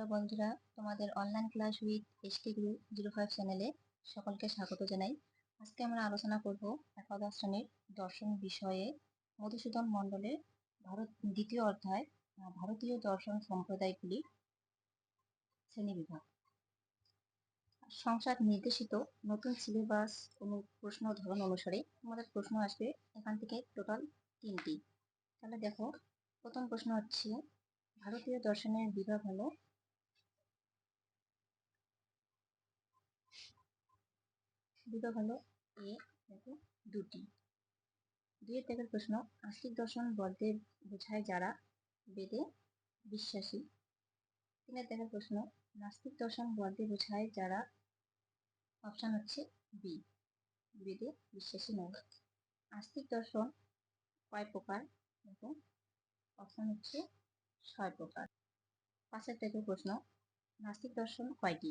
Hello বন্ধুরা, তোমাদের online class with ST group zero five চ্যানেলে সকলকে স্বাগত জানাই। আজকে আমরা আলোচনা করব একাদশ শ্রেণির দর্শন বিষয়ে। মধুসূদন মণ্ডলের ভারত, দ্বিতীয় অধ্যায় ভারতীয় দর্শন সম্প্রদায়গুলি শ্রেণি বিভাগ। সংসার নির্দেশিত নতুন সিলেবাস অনু, প্রশ্ন ধরন অনুসারে তোমাদের প্রশ্ন আসবে এখান থেকে টোটাল তিনটি। তাহলে দেখো, প্রথম প্রশ্ন হচ্ছে, ভারতীয় দর্শনের বিভাগ হলো বিভাগ হলো এ, দেখো, দুটি। দুই থেকে প্রশ্ন আস্তিক দর্শন বলতে বোঝায় যারা বেদে বিশ্বাসী। তিনের থেকে প্রশ্ন, নাস্তিক দর্শন বলতে বোঝায় যারা অপশান হচ্ছে বি বেদে বিশ্বাসী নয়। আস্তিক দর্শন কয় প্রকার? এবং অপশান হচ্ছে ছয় প্রকার। পাঁচের থেকে প্রশ্ন, নাস্তিক দর্শন কয়টি?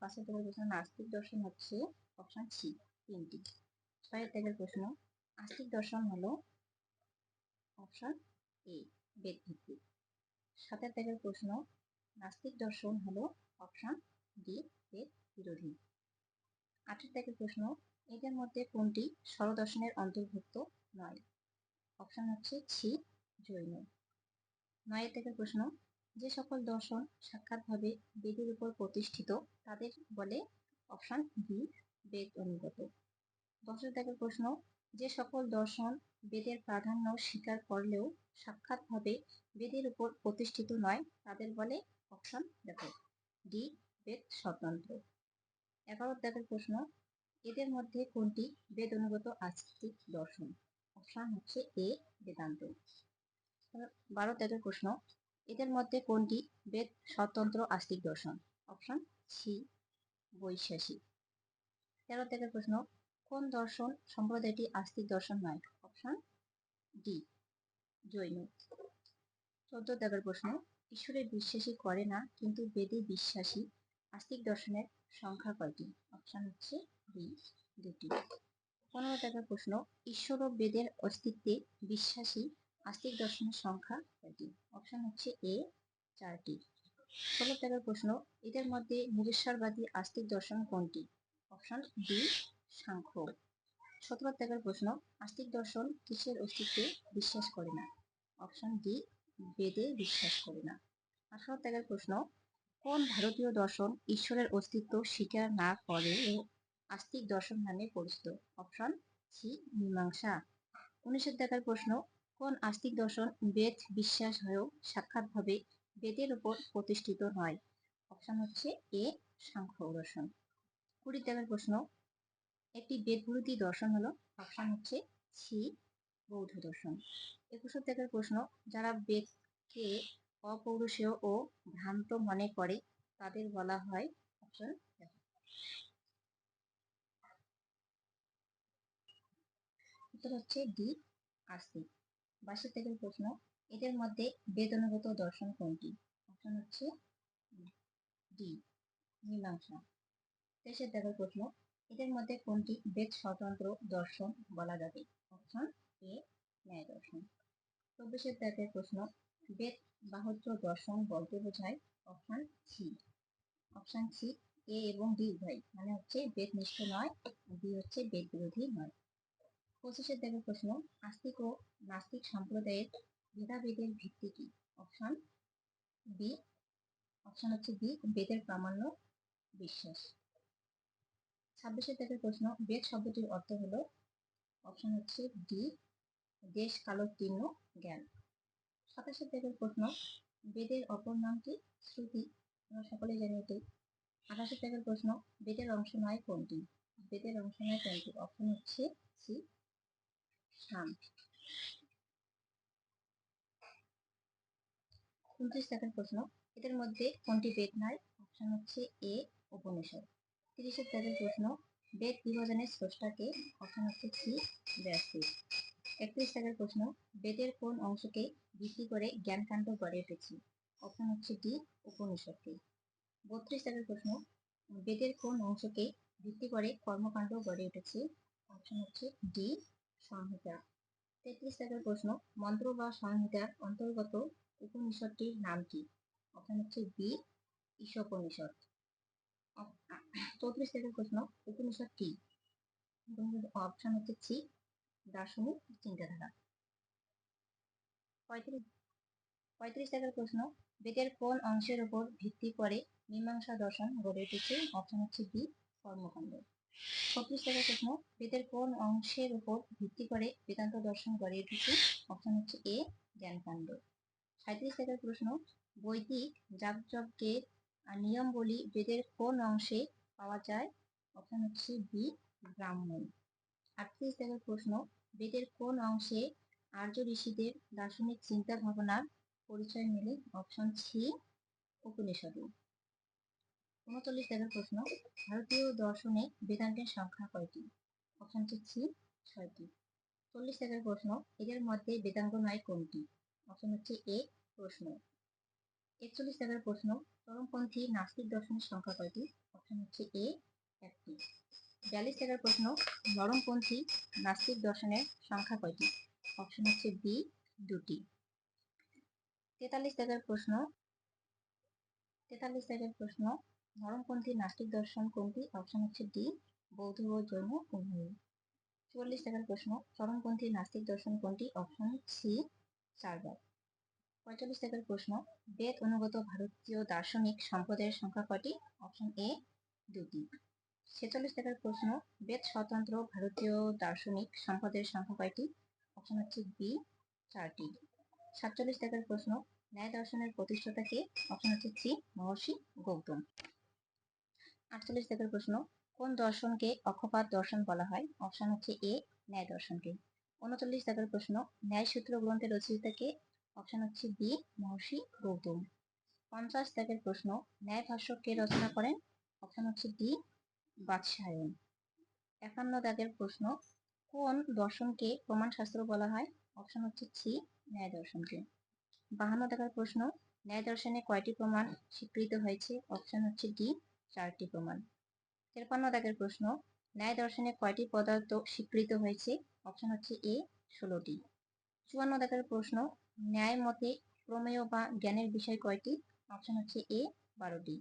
পাশের থেকে প্রশ্ন নাস্তিক দর্শন হচ্ছে অপশন সি তিনটি। ছয়ের থেকে প্রশ্ন, আস্তিক দর্শন হলো অপশন এ বেদ ভিত্তিক সাতের থেকে প্রশ্ন, নাস্তিক দর্শন হলো অপশন ডি বেদ বিরোধী। আটের থেকে প্রশ্ন, এদের মধ্যে কোনটি স্বরদর্শনের অন্তর্ভুক্ত নয়? অপশন হচ্ছে ছি, জৈন। নয়ের থেকে প্রশ্ন যে সকল দর্শন সাক্ষাৎভাবে বেদের উপর প্রতিষ্ঠিত, তাদের বলে অপশন বি বেদ অনুগত। দশের থেকে প্রশ্ন, যে সকল দর্শন বেদের প্রাধান্য স্বীকার করলেও সাক্ষাৎভাবে বেদের উপর প্রতিষ্ঠিত নয়, তাদের বলে অপশন দেখো ডি বেদ স্বতন্ত্র। এগারো দাগের প্রশ্ন, এদের মধ্যে কোনটি বেদ অনুগত আস্তিক দর্শন? অপশন হচ্ছে এ বেদান্ত। বারো দাগের প্রশ্ন এদের মধ্যে কোনটি? বেদ, স্বতন্ত্র, আস্তিক, দর্শন। অপশন সি, বৈশ্বাসিক। তেরো থেকে প্রশ্ন, কোন দর্শন সম্প্রদায়টি আস্তিক দর্শন নয়? Option D, Jain. চোদ্দ দেবের প্রশ্ন ঈশ্বরে বিশ্বাসী করে না, কিন্তু বেদে বিশ্বাসী, আস্তিক দর্শনের সংখ্যা কয়টি? অপশন হচ্ছে বি, দুটি। পনেরো টাকার প্রশ্ন, ঈশ্বর ও বেদের অস্তিত্বে বিশ্বাসী আস্তিক দর্শনের সংখ্যা কয়টি? অপশন হচ্ছে এ চারটি। ষোলো টাকার প্রশ্ন। এদের মধ্যে মুগেশ্বরবাদী আস্তিক দর্শন কোনটি? Option D Sankhya. সতেরো ত্যাগের প্রশ্ন। আস্তিক দর্শন কিসের অস্তিত্বে বিশ্বাস করে না? অপশন ডি বেদে বিশ্বাস করে না। আঠারো ত্যাগের প্রশ্ন। কোন ভারতীয় দর্শন ঈশ্বরের অস্তিত্ব স্বীকার না করে ও আস্তিক দর্শন নামে পরিচিত? অপশন সি মীমাংসা। উনিশের দেখার প্রশ্ন। কোন আস্তিক দর্শন বেদ বিশ্বাস হয়েও সাক্ষাৎভাবে বেদের উপর প্রতিষ্ঠিত নয় অপশন হচ্ছে এ, সাংখ্য দর্শন। কুড়ি দেখার প্রশ্ন, একটি বেদবিরোধী দর্শন হলো অপশন হচ্ছে সি বৌদ্ধ দর্শন। একুশ দেখার প্রশ্ন, যারা বেদকে অপৌরুষেয় ও ভ্রান্ত মনে করে, তাদের বলা হয় অপশন উত্তর হচ্ছে ডি, আস্তিক। বাসি থেকে প্রশ্ন। এদের মধ্যে বেদনুগত দর্শন কোনটি? অপশন হচ্ছে ডি, মীমাংসা। তেইশের দেখার প্রশ্ন, এদের মধ্যে কোনটি বেদ স্বতন্ত্র দর্শন বলা যাবে? অপশন এ, ন্যায় দর্শন। চব্বিশের দেখার প্রশ্ন, বেদ বাহ্য দর্শন বলতে বোঝায়। Option C option C, A এবং ডি উভয় মানে হচ্ছে বেদ নিষ্ঠ নয় বি হচ্ছে বেদ বিরোধী নয়। পঁচিশের দেখার প্রশ্ন, আস্তিক ও নাস্তিক সম্প্রদায়ের ভেদাভেদের ভিত্তি কি? অপশন বি, অপশন হচ্ছে বি, বেদের প্রামাণ্য বিশ্বাস। ছাব্বিশের থেকে প্রশ্ন, বেদ শব্দটির অর্থ হলো, অপশন হচ্ছে ডি, দেশ কালোত্তীর্ণ জ্ঞান। সাতাশের থেকে প্রশ্ন, বেদের অপর নাম কি? শ্রুতি আমরা সকলে জানি এটি। আঠাশের থেকে প্রশ্ন, বেদের অংশ নয় কোনটি? বেদের অংশ নয় কোনটি? অপশন হচ্ছে সি উনত্রিশ টাকার প্রশ্ন। এদের মধ্যে কোনটি বেদ নয় অপশন হচ্ছে এ, উপনিষদ। তিরিশের তাদের প্রশ্ন, বেদ বিভাজনের স্রষ্টাকে অপশন হচ্ছে সি একত্রিশ প্রশ্ন, বেদের কোন অংশকে ভিত্তি করে জ্ঞানকাণ্ড গড়ে উঠেছে? অপশন হচ্ছে ডি, উপনিষদকে। বত্রিশ টাকার প্রশ্ন, বেদের কোন অংশকে ভিত্তি করে কর্মকাণ্ড গড়ে উঠেছে? অপশন হচ্ছে ডি সংহিতা তেত্রিশ টাকার প্রশ্ন, মন্ত্র বা সংহিতার অন্তর্গত উপনিষদটির নাম কি? অপশন হচ্ছে বি ঈশোপনিষদ। চৌত্রিশ থেকে প্রশ্ন, উপনিষদ কি? অপশন হচ্ছে সি দার্শনিক চিন্তাধারা। পঁয়ত্রিশ পঁয়ত্রিশ টাকার প্রশ্ন, বেদের কোন অংশের উপর ভিত্তি করে মীমাংসা দর্শন গড়ে উঠেছে? অপশন হচ্ছে বি কর্মকাণ্ড। ছত্রিশ টাকার প্রশ্ন বেদের কোন অংশের উপর ভিত্তি করে বেদান্ত দর্শন গড়ে উঠেছে অপশন হচ্ছে এ, জ্ঞানকাণ্ড। সাঁত্রিশ টাকার প্রশ্ন বৈদিক যাগযজ্ঞের নিয়ম বলি বেদের কোন অংশে পাওয়া যায়? অপশন হচ্ছে বি, ব্রাহ্মণ। আটত্রিশ টাকার প্রশ্ন বেদের কোন অংশে আর্য ঋষিদের দার্শনিক চিন্তা ভাবনার পরিচয় মেলে? অপশন সি, উপনিষদে। উনচল্লিশ টাকার প্রশ্ন, ভারতীয় দর্শনে বেদান্তের সংখ্যা কয়টি? অপশন সি ছয়টি। চল্লিশ টাকার প্রশ্ন, এদের মধ্যে বেদাঙ্গ নয় কোনটি? অপশন হচ্ছে এ প্রশ্ন। একচল্লিশ টাকার প্রশ্ন, চরমপন্থী নাস্তিক দর্শনের সংখ্যা কয়টি? অপশন হচ্ছে এ একটি। বিয়াল্লিশ টাকার প্রশ্ন, নরমপন্থী নাস্তিক দর্শনের সংখ্যা কয়টি? অপশন হচ্ছে বি দুটি। তেতাল্লিশ টাকার প্রশ্ন, তেতাল্লিশ টাকার প্রশ্ন নরমপন্থী নাস্তিক দর্শন কোনটি অপশন হচ্ছে ডি, বৌদ্ধ ও জৈন উভয় চুয়াল্লিশ টাকার প্রশ্ন চরমপন্থী নাস্তিক দর্শন কোনটি অপশন সি চারবার পঁয়তাল্লিশ টাকার প্রশ্ন, বেদ অনুগত ভারতীয় দার্শনিক সম্পদের সংখ্যা কয়টি? অপশন এ, দুটি। ছেচল্লিশ টাকার প্রশ্ন, বেদ স্বতন্ত্র ভারতীয় দার্শনিক সম্পদের সংখ্যা কয়টি? অপশন হচ্ছে বি, চারটি। সাতচল্লিশ টাকার প্রশ্ন, ন্যায় দর্শনের প্রতিষ্ঠাতা প্রতিষ্ঠাতাকে অপশন হচ্ছে সি, মহর্ষি গৌতম। আটচল্লিশ টাকার প্রশ্ন, কোন দর্শনকে অক্ষপাত দর্শন বলা হয়? অপশন হচ্ছে এ, ন্যায় দর্শনকে। উনচল্লিশ টাকার প্রশ্ন, ন্যায় সূত্র গ্রন্থের রচয়িতাকে অপশন হচ্ছে বি, মহর্ষি গৌতম। পঞ্চাশ ত্যাগের প্রশ্ন, ন্যায় ভাষ্য কে রচনা করেন? অপশন হচ্ছে ডি বাদশায়ন একান্ন দাগের প্রশ্ন, কোন দর্শনকে প্রমাণ শাস্ত্র বলা হয়? অপশন হচ্ছে সি ন্যায় দর্শনকে। বাহান্ন দাগের প্রশ্ন, ন্যায় দর্শনে কয়টি প্রমাণ স্বীকৃত হয়েছে? অপশন হচ্ছে ডি চারটি প্রমাণ। তেরপান্ন দাগের প্রশ্ন, ন্যায় দর্শনে কয়টি পদার্থ স্বীকৃত হয়েছে? অপশন হচ্ছে এ ষোলোটি। চুয়ান্ন দাগের প্রশ্ন, ন্যায় মতে প্রমেয় বা জ্ঞানের বিষয় কয়টি? অপশন হচ্ছে এ বারোটি।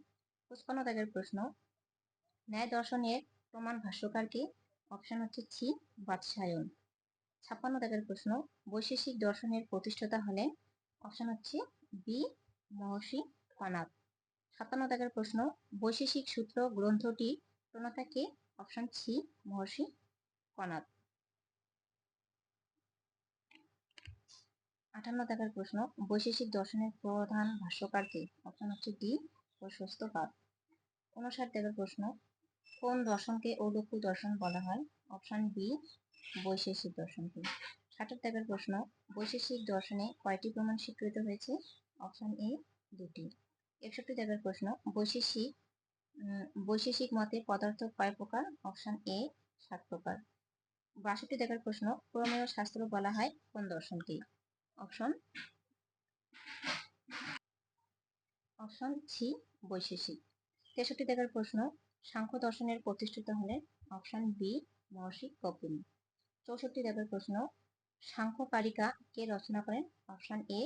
পঁচপান্ন দাগের প্রশ্ন, ন্যায় দর্শনের প্রমাণ ভাষ্যকারকে? অপশন হচ্ছে ছি বাদশায়ন ছাপ্পান্ন দাগের প্রশ্ন, বৈশেষিক দর্শনের প্রতিষ্ঠাতা হলেন? অপশন হচ্ছে বি মহর্ষি কনাথ সাতান্ন দাগের প্রশ্ন, বৈশেষিক সূত্র গ্রন্থটি প্রণতাকে অপশন সি মহর্ষি কনাথ আটান্ন টাকার প্রশ্ন, বৈশেষিক দর্শনের প্রধান ভাষ্যকারকে অপশন হচ্ছে ডি, প্রশস্ত পাপ উনষাট টাকার প্রশ্ন, কোন দর্শনকে ঔলক্য দর্শন বলা হয়? অপশন বি, বৈশেষিক দর্শনকে। ষাটের টাকার প্রশ্ন, বৈশেষিক দর্শনে কয়টি প্রমাণ স্বীকৃত হয়েছে? অপশন এ, দুটি। একষট্টি টাকার প্রশ্ন। বৈশেষিক বৈশেষিক মতে পদার্থ কয় প্রকার? অপশন এ সাত প্রকার। বাষট্টি টাকার প্রশ্ন প্রমেয় শাস্ত্র বলা হয় কোন দর্শনকে অপশন অপশন সি বৈশেষিক। তেষট্টি টাকার প্রশ্ন, সাংখ্য দর্শনের প্রতিষ্ঠিত হলেন অপশন বি মহর্ষি কপিল। চৌষট্টি টাকার প্রশ্ন, সাংখ্য কারিকা কে রচনা করেন? অপশন এ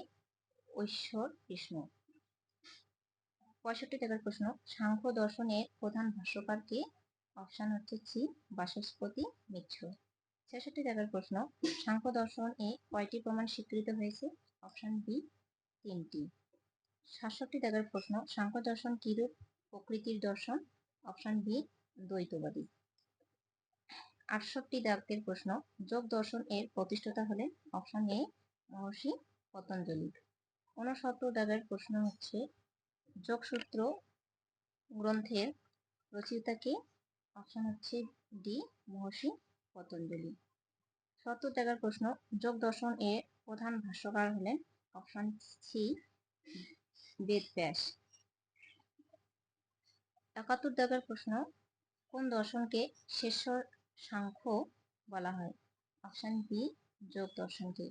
ঐশ্বর কৃষ্ণ পঁয়ষট্টি টাকার প্রশ্ন। সাংখ্য দর্শনের প্রধান ভাষ্যকার কে? অপশন হচ্ছে সি বাসস্পতি মিত্র। ছেষট্টি টাকার প্রশ্ন, সাংখ্য দর্শন এ কয়টি প্রমাণ স্বীকৃত হয়েছে? অপশন বি, তিনটি। সাতষট্টি টাকার প্রশ্ন, সাংখ্য দর্শন কিরূপ প্রকৃতির দর্শন? অপশন বি, দ্বৈতবাদী। আটষট্টি দাগের প্রশ্ন, যোগ দর্শন এর প্রতিষ্ঠাতা হলেন অপশন এ মহর্ষি পতঞ্জলি। ঊনসত্তর দাগের প্রশ্ন হচ্ছে যোগসূত্র গ্রন্থের রচয়িতাকে অপশন হচ্ছে ডি মহর্ষি পতঞ্জলি। সত্তর টাকার প্রশ্ন, যোগ দর্শন এর প্রধান ভাষ্যকার হলেন অপশন সি বেদ ব্যাস একাত্তর টাকার প্রশ্ন, কোন দর্শনকে শেষ সাংখ্য বলা হয়? অপশন বি, যোগ দর্শনকে।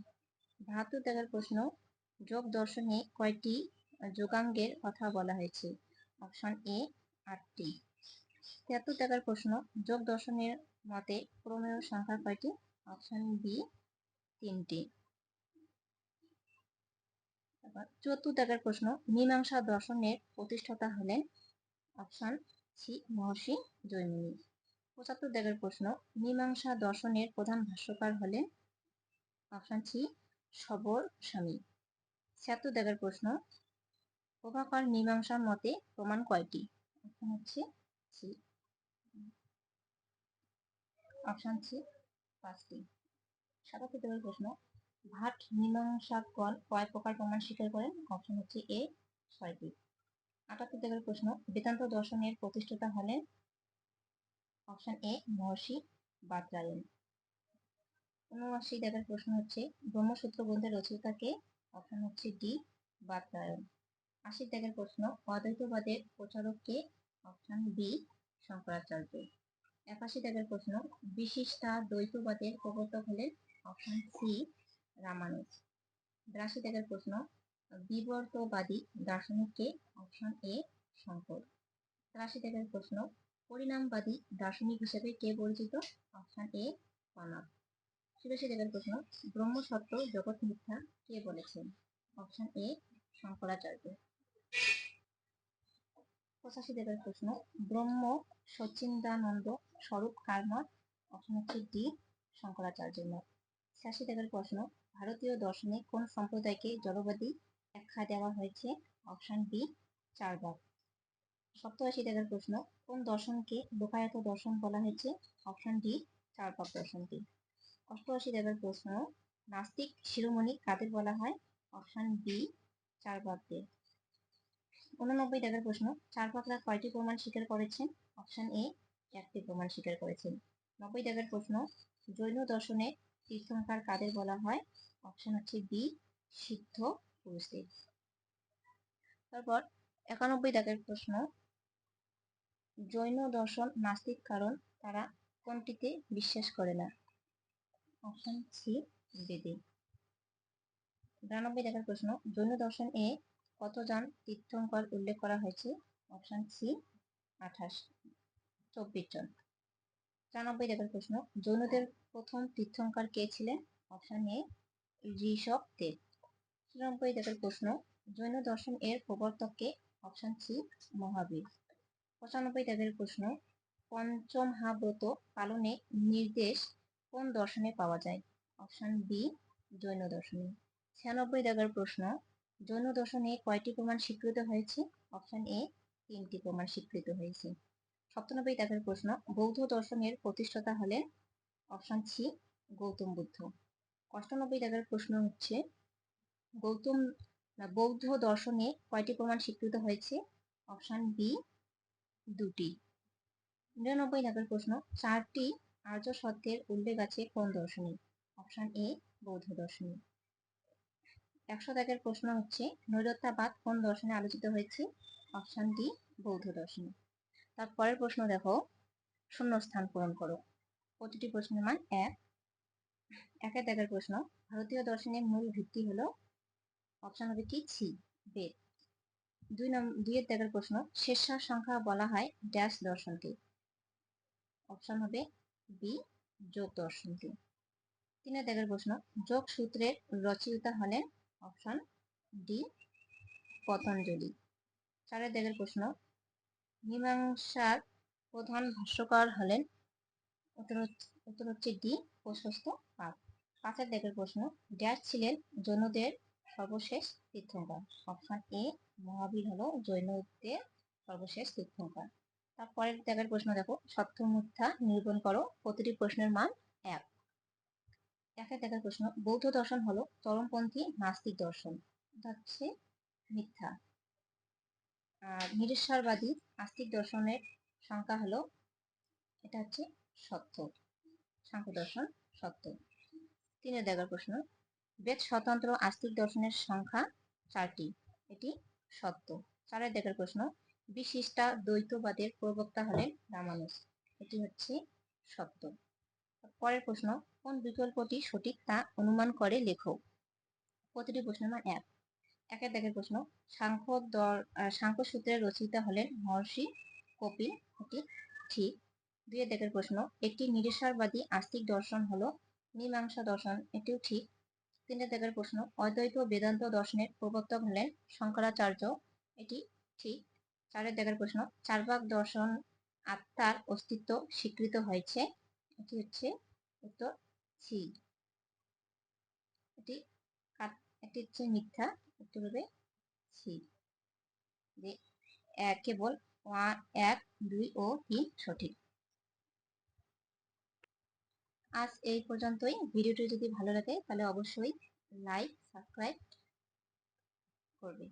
বাহাত্তর টাকার প্রশ্ন, যোগ দর্শনে কয়টি যোগাঙ্গের কথা বলা হয়েছে। অপশন এ আটটি তিয়াত্তর টাকার প্রশ্ন, যোগ দর্শনের মতে প্রমেয় সংখ্যা কয়টি? অপশন বি তিনটি। চতুর্থ দাগের প্রশ্ন, মীমাংসা দর্শনের প্রতিষ্ঠাতা হলেন অপশান সি মহর্ষি জৈমিনী। পঁচাত্তর দাগের প্রশ্ন, মীমাংসা দর্শনের প্রধান ভাষ্যকার হলেন অপশান সি সবর স্বামী ছিয়াত্তর দাগের প্রশ্ন প্রভাকর মীমাংসার মতে প্রমাণ কয়টি? অপশান হচ্ছে সি অপশান সি পাঁচটি। সাতাত্তর দাগের প্রশ্ন, ভাট মীমাংসাগণ কয় প্রকার প্রমাণ স্বীকার করেন? অপশন হচ্ছে এ ছয়টি। আটাত্তর দাগের প্রশ্ন, বেদান্ত দর্শনের প্রতিষ্ঠাতা হলেন অপশন এ মহর্ষি বাদরায়ণ। উনআশি দাগের প্রশ্ন হচ্ছে, ব্রহ্মসূত্র গ্রন্থের রচয়িতাকে অপশন হচ্ছে ডি বাদরায়ণ। আশি দাগের প্রশ্ন, অদ্বৈতবাদের প্রচারককে অপশন বি শঙ্করাচার্য। একাশি দাগের প্রশ্ন, বিশিষ্টা দ্বৈতবাদের প্রবর্তক হলেন অপশন সি রামানুজ। বিরাশি দাগের প্রশ্ন, বিবর্তবাদী দার্শনিককে অপশন এ শঙ্কর। তিরাশি দাগের প্রশ্ন, পরিণামবাদী দার্শনিক হিসেবে কে পরিচিত? অপশন এ পানাব চুরাশি দাগের প্রশ্ন, ব্রহ্মসত্ত্ব জগৎ মিথ্যা কে বলেছেন? Option A Shankaracharya. পঁচাশি দাগের প্রশ্ন, ব্রহ্ম সচিন্দানন্দ স্বরূপ কার মত? অপশন হচ্ছে ডি, শঙ্করাচার্যের মত। ছিয়াশি দাগের প্রশ্ন, ভারতীয় দর্শনে কোন সম্প্রদায়কে জড়বাদী ব্যাখ্যা দেওয়া হয়েছে? অপশন বি চারবার সপ্তআশি দাগের প্রশ্ন, কোন দর্শনকে লোকায়ত দর্শন বলা হয়েছে? অপশন ডি চারবাক দর্শনটি। অষ্টআশি দাগের প্রশ্ন, নাস্তিক শিরোমণি কাদের বলা হয়? অপশন বি চারবাকদের উননব্বই দাগের প্রশ্ন। চারবাকরা কয়টি প্রমাণ স্বীকার করেছেন? অপশন এ একটি প্রমাণ স্বীকার করেছেন। নব্বই দাগের প্রশ্ন, জৈন দর্শনে তীর্থঙ্কার কাদের বলা হয়? অপশন হচ্ছে বি সিদ্ধ পুরুষদের। তারপর একানব্বই দাগের প্রশ্ন, জৈন দর্শন নাস্তিক কারণ তারা কোনটিতে বিশ্বাস করে না? অপশন সি বেদে। বিরানব্বই দাগের প্রশ্ন, জৈন দর্শন এ কতজন তীর্থঙ্কর উল্লেখ করা হয়েছে? অপশন সি আঠাশ, চব্বিশ জন। চারানব্বই দাগের প্রশ্ন জৈনদের প্রথম তীর্থঙ্কর কে ছিলেন? Option A Rishabh Dev. চুরানব্বই দাগের প্রশ্ন, জৈন দর্শন এর প্রবর্তককে অপশন সি মহাবীর। পঁচানব্বই দাগের প্রশ্ন, পঞ্চম হাব্রত পালনে নির্দেশ কোন দর্শনে পাওয়া যায়? অপশন বি জৈন দর্শনে। ছিয়ানব্বই দাগের প্রশ্ন জৈন দর্শনে কয়টি প্রমাণ স্বীকৃত হয়েছে? অপশন এ তিনটি প্রমাণ স্বীকৃত হয়েছে। সপ্তানব্বই দাগের প্রশ্ন, বৌদ্ধ দর্শনের প্রতিষ্ঠাতা হলেন? Option C Gautam Buddha. অষ্টানব্বই দাগের প্রশ্ন হচ্ছে, গৌতম বৌদ্ধ দর্শনে কয়টি প্রমাণ স্বীকৃত হয়েছে? অপশন বি দুটি। নিরানব্বই দাগের প্রশ্ন, চারটি আর্য সত্যের উল্লেখ আছে কোন দর্শনে? অপশন এ বৌদ্ধ দর্শনে। একশো দাগের প্রশ্ন হচ্ছে, নৈরত্যাবাদ কোন দর্শনে আলোচিত হয়েছে? অপশন ডি, বৌদ্ধ দর্শনে। তারপরের প্রশ্ন দেখো শূন্য স্থান পূরণ করো। প্রতিটি প্রশ্নের মান এক। একের দাগের প্রশ্ন, ভারতীয় দর্শনের মূল ভিত্তি হলো অপশন হবে কি? ছি, বেদ। দুই নম্বর দুইয়ের দাগের প্রশ্ন, শেষার সংখ্যা বলা হয় ড্যাশ দর্শনকে। অপশন হবে বি, যোগ দর্শনকে। তিনের দাগের প্রশ্ন যোগ সূত্রের রচয়িতা হলেন অপশন ডি, পতঞ্জলি। চারের দাগের প্রশ্ন, মীমাংসার প্রধান ভাষ্যকার হলেন উত্তর হচ্ছে ডি, প্রশস্ত পাক পাঁচের দাগের প্রশ্ন ড্যাশ ছিলেন জৈনদের সর্বশেষ তীর্থঙ্কর। অপশন এ, মহাবীর হলো জৈনদের সর্বশেষ তীর্থঙ্কর। তারপরের দাগের প্রশ্ন দেখো সত্য মিথ্যা নিরূপণ করো, প্রতিটি প্রশ্নের মান এক। একের দেখার প্রশ্ন, বৌদ্ধ দর্শন হলো চরমপন্থী নাস্তিক দর্শন। হচ্ছে মিথ্যা। আর নিরেশ্বরবাদী আস্তিক দর্শনের সংখ্যা হলো, এটা হচ্ছে সত্য। সাংখ্য দর্শন সত্য। তিনের দেখার প্রশ্ন, বেদ স্বতন্ত্র আস্তিক দর্শনের সংখ্যা চারটি, এটি সত্য। চারের দেখার প্রশ্ন, বিশিষ্টা দ্বৈতবাদের প্রবক্তা হলেন রামানুজ, এটি হচ্ছে সত্য। পরের প্রশ্ন, কোন বিকল্পটি সঠিক তা অনুমান করে লেখো? প্রতিটি প্রশ্ন মান এক। একের দেখের প্রশ্ন সাংখ্য দর সাংখ্য সূত্রের রচিতা হলেন মহর্ষি কপিল এটি ঠিক। দুইয়ের দেখের প্রশ্ন, একটি নিরেশ্বরবাদী আস্তিক দর্শন হলো মীমাংসা দর্শন, এটিও ঠিক। তিনটে দেখার প্রশ্ন, অদ্বৈত বেদান্ত দর্শনের প্রবর্তক হলেন শঙ্করাচার্য, এটি ঠিক। চারের দেখার প্রশ্ন, চারবাক দর্শন আত্মার অস্তিত্ব স্বীকৃত হয়েছে এটি হচ্ছে উত্তর সি এটি এটি হচ্ছে মিথ্যা উত্তর হবে সি কেবল এক, দুই ও তিন সঠিক। আজ এই পর্যন্তই। ভিডিওটি যদি ভালো লাগে, তাহলে অবশ্যই লাইক সাবস্ক্রাইব করবে।